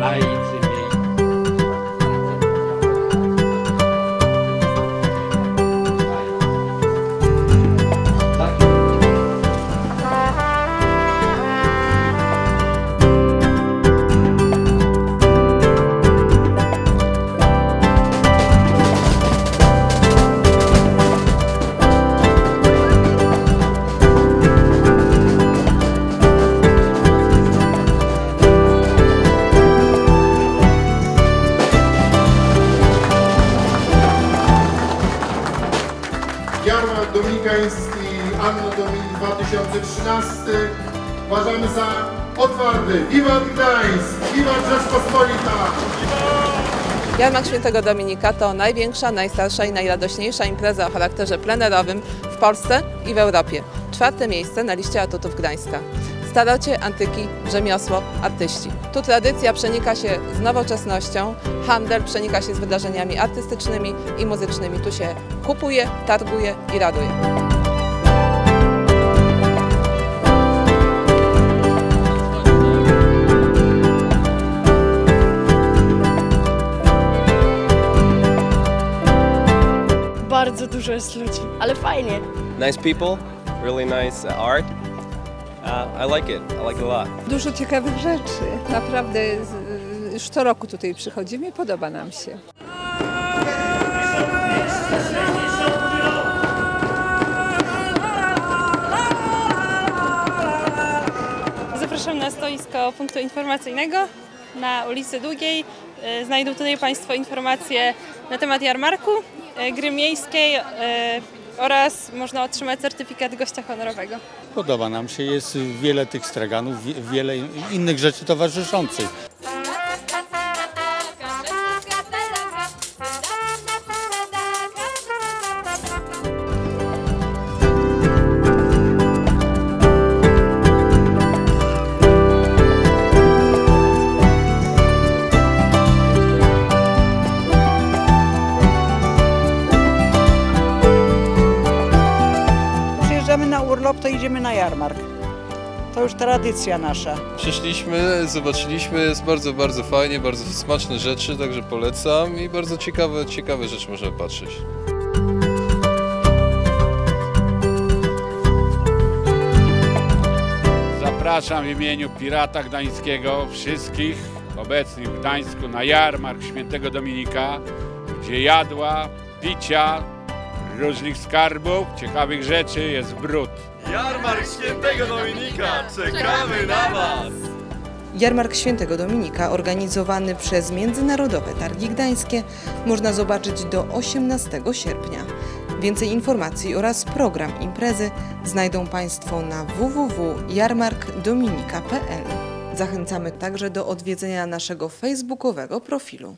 Bye. Dominikański Anno Domini 2013 uważamy za otwarty. Wiwat Gdańsk! Wiwat Rzeczpospolita! Jarmark Świętego Dominika to największa, najstarsza i najradośniejsza impreza o charakterze plenerowym w Polsce i w Europie. Czwarte miejsce na liście atutów Gdańska. Starocie, antyki, rzemiosło, artyści. Tu tradycja przenika się z nowoczesnością, handel przenika się z wydarzeniami artystycznymi i muzycznymi. Tu się kupuje, targuje i raduje. Bardzo dużo jest ludzi, ale fajnie. nice people, really nice uh, art. Uh, I like it. I like it a lot. Dużo ciekawych rzeczy. Naprawdę już co roku tutaj przychodzimy, podoba nam się. Zapraszam na stoisko punktu informacyjnego na ulicy Długiej. E, Znajdą tutaj Państwo informacje na temat jarmarku, e, gry miejskiej e, oraz można otrzymać certyfikat gościa honorowego. Podoba nam się, jest wiele tych straganów, wie- wiele innych rzeczy towarzyszących. Urlop, to idziemy na jarmark. To już tradycja nasza. Przyszliśmy, zobaczyliśmy, jest bardzo, bardzo fajnie, bardzo smaczne rzeczy, także polecam i bardzo ciekawe, ciekawe rzeczy można patrzeć. Zapraszam w imieniu Pirata Gdańskiego wszystkich obecnych w Gdańsku na jarmark Świętego Dominika, gdzie jadła, picia, różnych skarbów, ciekawych rzeczy jest brud. Jarmark Świętego Dominika! Czekamy na Was! Jarmark Świętego Dominika, organizowany przez Międzynarodowe Targi Gdańskie, można zobaczyć do 18 sierpnia. Więcej informacji oraz program imprezy znajdą Państwo na www.jarmarkdominika.pl. Zachęcamy także do odwiedzenia naszego facebookowego profilu.